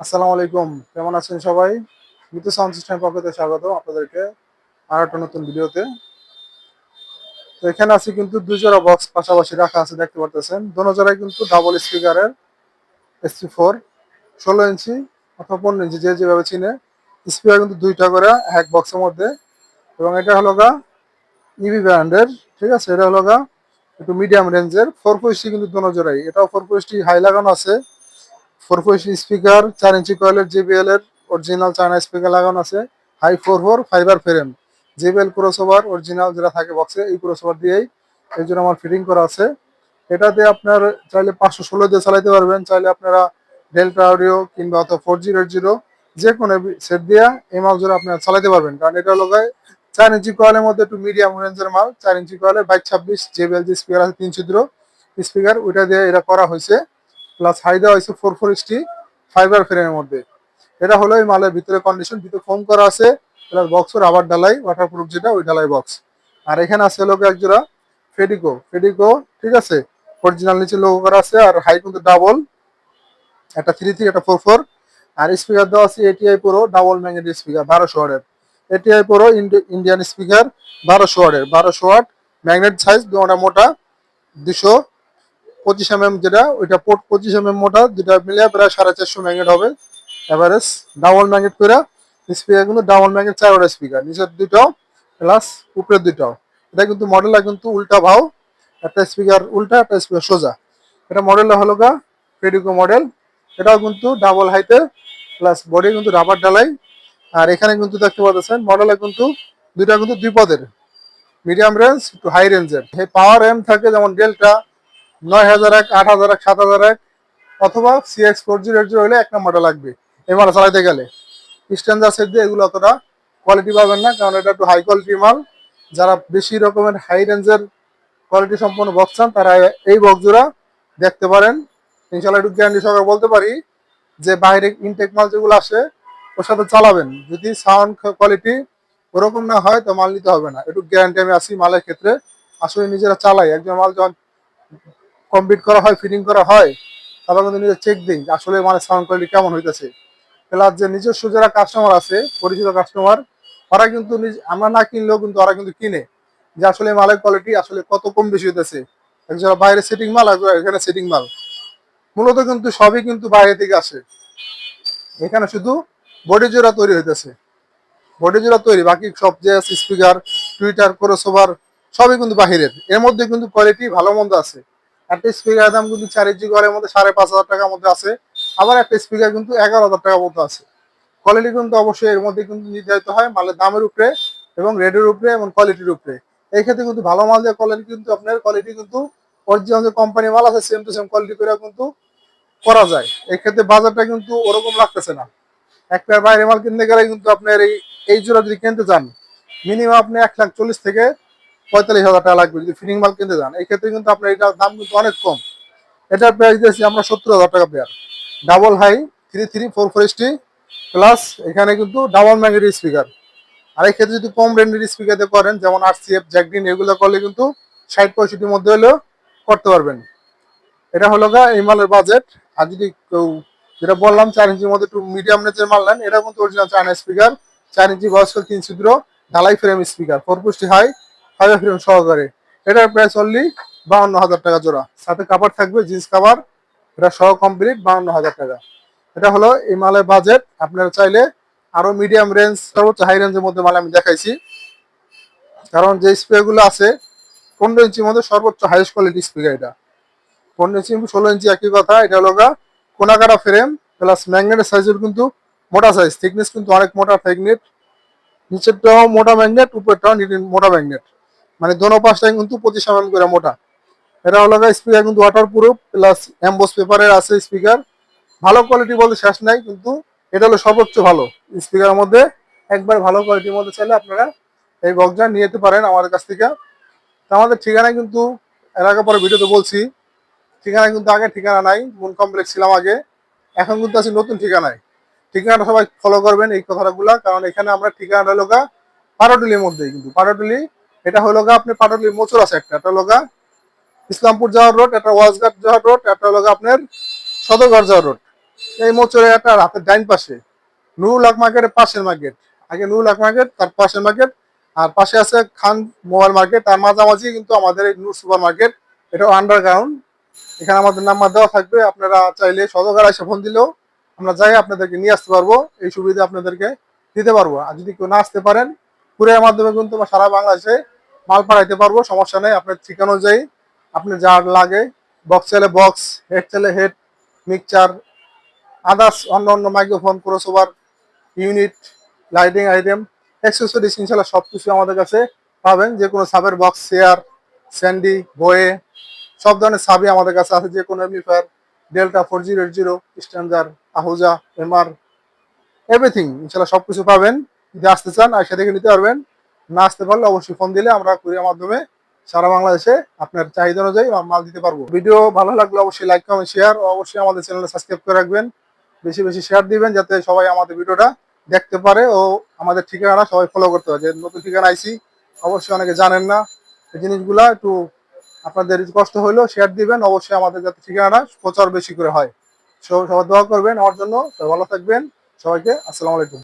আসসালামু আলাইকুম। কেমন আছেন সবাই? মিতু সাউন্ড সিস্টেম পক্ষ থেকে স্বাগত আপনাদেরকে আর একটা নতুন ভিডিওতে। তো এখানে আছে কিন্তু দুই জোড়া বক্স পাশাপাশি রাখা আছে, দেখতে পারতেছেন। দোনো জোড়াই কিন্তু ডাবল স্পিকারের এসপি ফোর ষোলো ইঞ্চি অথবা পনেরো ইঞ্চি, যে যেভাবে চিনে। স্পিকার কিন্তু দুইটা করে এক বক্সের মধ্যে। এবং এটা হলো গা ইভি ব্র্যান্ডের ঠিক আছে? এটা হলো গা একটু মিডিয়াম রেঞ্জের ফোর পঁয়ষট্টি কিন্তু দোনো জোড়াই। এটাও ফোর পঁয়ষট্টি হাই লাগানো আছে। ফোর পঁয়ষট্টি স্পিকার চার ইঞ্চি কয়েলের জিবিএল এর অরিজিনাল চায়না স্পিকার লাগানো আছে। High four four fibre frame JBL crossover original যেটা থাকে বক্সে এই ক্রসওভার দিয়েই এই জন্য আমার ফিটিং করা আছে। এটাতে আপনার চাইলে পাঁচশো ষোলো দিয়ে চালাইতে পারবেন। চাইলে আপনারা ডেল্টা অডিও কিংবা অথবা ফোর জিরো জিরো যে কোনো সেট দিয়ে এই মাল জোড়া আপনারা চালাতে পারবেন। কারণ এটা হলো গায়ে চার ইঞ্চি কয়েলের মধ্যে একটু মিডিয়াম রেঞ্জের মাল। চার ইঞ্চি কয়েলের বাইক ছাব্বিশ জেবিএল যে স্পিকার আছে তিন ছিদ্র স্পিকার ওইটা দিয়ে এটা করা হয়েছে। প্লাস হাই দেওয়া হয়েছে ফোর ফোর ইস্টি ফাইবার ফ্রেমের মধ্যে। এটা হলো এই মালের ভিতরে কন্ডিশন ভিতরে ফোম করা আছে প্লাস বক্সের আবার ডালাই ওয়াটার প্রুফ যেটা, ওই ডালাই বক্স আর এখানে আছে লোক এক জোড়া ফেডিকো ফেডিকো ঠিক আছে? অরিজিনাল নিচে লোগো করা আছে, আর হাই কিন্তু ডাবল একটা থ্রি থ্রি একটা ফোর ফোর আর স্পিকার দেওয়া আছে এটিআই পুরো ডাবল ম্যাগনেট স্পিকার বারোশো ওয়ার্ডের এটিআই প্রো ইন্ডিয়ান স্পিকার বারোশো ওয়ার্ডের বারোশো ওয়াট ম্যাগনেট সাইজ দুটা মোটা, দুশো পঁচিশ এম যেটা, ওইটা পোর্ট পঁচিশ এম মোটা, যেটা মিলে প্রায় সাড়ে চারশো ম্যাগনেট হবে। এভারেজ ডাবল ম্যাগনেট করে স্পিকার কিন্তু ডাবল ম্যাগনেট চারটা স্পিকার নিচের দুটাও প্লাস উপরের দুটাও এটা কিন্তু মডেলটা কিন্তু উল্টা ভাও, একটা স্পিকার উল্টা, একটা স্পিকার সোজা। এটা মডেলটা হলো গা ফেডিকো মডেল এটাও কিন্তু ডাবল হাইটের প্লাস বডি কিন্তু রাবার ডালাই আর এখানে কিন্তু দেখতে পাচ্ছেন মডেলে কিন্তু দুইটা কিন্তু দুই পদের মিডিয়াম রেঞ্জ টু হাই রেঞ্জের এই পাওয়ার এম থাকে যেমন ডেল্টা নয় হাজার এক, আট হাজার এক, সাত হাজার এক অথবা সিএক্স ফোর জিরো জিরো হলে এক নম্বরটা লাগবে। এই মাল চালাইতে গেলে স্ট্যান্ডার্ড সেট দিয়ে এগুলো অতটা কোয়ালিটি পাবেন না, কারণ এটা একটু হাই কোয়ালিটির মাল। যারা বেশি রকমের হাই রেঞ্জের কোয়ালিটি সম্পন্ন বক্স চান, তারা এই বক্সগুলো দেখতে পারেন। ইনশাল্লাহ একটু গ্যারান্টি সহকারে বলতে পারি যে বাইরে ইনটেক মাল যেগুলো আসে, ওর সাথে চালাবেন। যদি সাউন্ড কোয়ালিটি ওরকম না হয়, তো মাল নিতে হবে না। একটু গ্যারান্টি আমি আসি মালের ক্ষেত্রে। আসলে নিজেরা চালাই। একজন মাল যখন কমপ্লিট করা হয় ফিটিং করা হয়, তারপর কিন্তু নিজে চেক যে আসলে মানে সাউন্ড কোয়ালিটি কেমন হইতেছে। প্লাস যে নিজস্ব যারা কাস্টমার আছে, পরিচিত কাস্টমার ওরা কিন্তু আমরা না কিনলেও কিন্তু ওরা কিন্তু কিনে যে আসলে মালের কোয়ালিটি আসলে কত কম বেশি হইতেছে। একজন বাইরে সেটিং মাল একজন এখানে সেটিং মাল। মূলত কিন্তু সবই কিন্তু বাইরে থেকে আসে। এখানে শুধু বডি জোড়া তৈরি হইতেছে। বডি জোড়া তৈরি, বাকি সব যে স্পিকার টুইটার ক্রসওভার সবই কিন্তু বাহিরের। এর মধ্যে কিন্তু কোয়ালিটি ভালো মন্দ আছে। একটা স্পিকার দাম কিন্তু চার ইঞ্চি ঘরের মধ্যে সাড়ে পাঁচ হাজার টাকার মধ্যে আছে। আবার একটা স্পিকার কিন্তু এগারো হাজার টাকার মধ্যে আছে। কোয়ালিটি কিন্তু অবশ্যই এর মধ্যে কিন্তু নির্ধারিত হয় মালের দামের উপরে এবং রেটের উপরে এবং কোয়ালিটির উপরে। এই ক্ষেত্রে কিন্তু ভালো মাল দিয়ে কোয়ালিটি কিন্তু আপনার কোয়ালিটি কিন্তু অরিজিনাল যে কোম্পানি মাল আছে সেম টু সেম কোয়ালিটি করে কিন্তু করা যায়। এই ক্ষেত্রে বাজারটা কিন্তু ওরকম লাগতেছে না। এক বাইরে মাল কিনতে গেলে কিন্তু আপনার এই এই জোড়া যদি কিনতে চান মিনিমাম আপনি এক লাখ চল্লিশ থেকে পঁয়তাল্লিশ হাজার টাকা লাগবে যদি ফিটিং মাল কিনতে যান। এই ক্ষেত্রে কিন্তু আপনার এটার দাম কিন্তু অনেক কম। এটার প্রাইস দিয়েছি আমরা সত্তর হাজার টাকা pair double high three three four four ST plus এখানে কিন্তু ডাবল ম্যাগনেটিক স্পিকার আর এই ক্ষেত্রে যদি কম রেঞ্জের স্পিকার দিয়ে করেন, যেমন আর সি এফ জ্যাকডিন এগুলো করলে কিন্তু ষাট পঁয়ষট্টির মধ্যে হলেও করতে পারবেন। এটা হলো গা এই মালের বাজেট আর যদি কেউ, যেটা বললাম চার ইঞ্চির মধ্যে একটু মিডিয়াম রেঞ্জের মাল নেন এটা কিন্তু অরিজিনাল চায়না স্পিকার চার ইঞ্চি বয়স্ক তিন ছিদ্র, ঢালাই ফ্রেম স্পিকার ফোর পুষ্টি হাই ফাইভ ফ্রেম সহকারে। এটার প্রাইস অনলি বাউন্ন হাজার টাকা জোড়া। সাথে কাভার থাকবে জিন্স কাভার এটা সহ কমপ্লিট বাউন্ন হাজার টাকা। এটা হলো এই মালের বাজেট আপনারা চাইলে আরও মিডিয়াম রেঞ্জ সর্বোচ্চ হাই রেঞ্জের মধ্যে মাল আমি দেখাইছি। কারণ যে স্প্রেগুলো আছে, পনেরো ইঞ্চির মধ্যে সর্বোচ্চ হাইয়েস্ট কোয়ালিটি স্প্রে এটা। পনেরো ইঞ্চি ষোলো ইঞ্চি একই কথা, এটা হলো কোনাকাটা ফ্রেম প্লাস ম্যাগনেটের সাইজের কিন্তু মোটা সাইজ থিকনেস কিন্তু অনেক মোটা ম্যাগনেট নিচেরটাও মোটা ম্যাগনেট উপরেরটাও নি- মোটা ম্যাগনেট মানে দোনো পাশটাই কিন্তু পঁচিশ এমএম করে মোটা। এটা হলো স্পিকার কিন্তু ওয়াটার প্রুফ প্লাস এমবোস পেপারের আছে স্পিকার ভালো কোয়ালিটি বলতে শেষ নাই, কিন্তু এটা হলো সর্বোচ্চ ভালো স্পিকারের মধ্যে। একবার ভালো কোয়ালিটির মধ্যে চাইলে আপনারা এই বক্সটা নিয়ে যেতে পারেন আমাদের কাছ থেকে। তো আমাদের ঠিকানা কিন্তু, এর আগে পরে ভিডিওতে বলছি ঠিকানা কিন্তু আগে ঠিকানা নাই, মন কমপ্লেক্স ছিলাম আগে। এখন কিন্তু আছি নতুন ঠিকানায়। ঠিকানাটা সবাই ফলো করবেন এই কথাগুলা, কারণ এখানে আমরা ঠিকানাটা হলো গা পাটাটুলির মধ্যেই কিন্তু পাটাটুলি এটা হলো গা আপনি পাটাটুলির মোচর আছে একটা এটা হলো গা ইসলামপুর যাওয়ার রোড একটা ওয়াজঘাট যাওয়ার রোড একটা হলো আপনার সদরঘাট যাওয়ার রোড। এই মোচরে একটা রাতের ডাইন পাশে, নুরুল হক মার্কেটের পাশের মার্কেট। আগে নুরুল হক মার্কেট, তার পাশের মার্কেট, আর পাশে আছে খান মোবাইল মার্কেট, তার মাঝামাঝি কিন্তু আমাদের এই নূর সুপার মার্কেট, এটা আন্ডারগ্রাউন্ড এখানে আমাদের নাম্বার দেওয়া থাকবে, আপনারা চাইলে সদকার এসে ফোন দিলেও আমরা যাই আপনাদেরকে নিয়ে আসতে পারব, এই সুবিধা আপনাদেরকে দিতে পারব। আর যদি কেউ না আসতে পারেন কুরিয়ার মাধ্যমে কিন্তু সারা বাংলাদেশে মাল পাঠাইতে পারব, সমস্যা নেই। আপনার ঠিকানা অনুযায়ী আপনি যা লাগে বক্স চাইলে বক্স হেড চাইলে হেড মিক্সচার আদার্স অন্য অন্য microphone crossover unit lighting item accessories ইনশাল্লাহ সব কিছু আমাদের কাছে পাবেন। যে কোনো সাবের বক্স চেয়ার স্যান্ডি বয়ে সব ধরনের সাবই আমাদের কাছে আছে। যে কোনো amplifier Delta four zero eight zero standard Ahuja MR everything ইনশাল্লাহ সব কিছু পাবেন। যদি আসতে চান আর দেখে নিতে পারবেন। না আসতে পারলে অবশ্যই ফোন দিলে আমরা কুরিয়ার মাধ্যমে সারা বাংলাদেশে আপনার চাহিদা অনুযায়ী মাল দিতে পারব। ভিডিও ভালো লাগলে অবশ্যই লাইক কমেন্ট শেয়ার অবশ্যই আমাদের চ্যানেলে সাবস্ক্রাইব করে রাখবেন। বেশি বেশি শেয়ার দিবেন যাতে সবাই আমাদের ভিডিওটা দেখতে পারে ও আমাদের ঠিকানা সবাই ফলো করতে পারে। যে নতুন ঠিকানা আইসি অবশ্যই অনেকে জানেন না। এই জিনিসগুলা একটু আপনাদের কষ্ট হলেও শেয়ার দিবেন, অবশ্যই আমাদের যাতে ঠিকানাটা প্রচার বেশি করে হয়। সবাই দোয়া করবেন। আমার জন্য ভালো থাকবেন। সবাইকে আসসালামু আলাইকুম।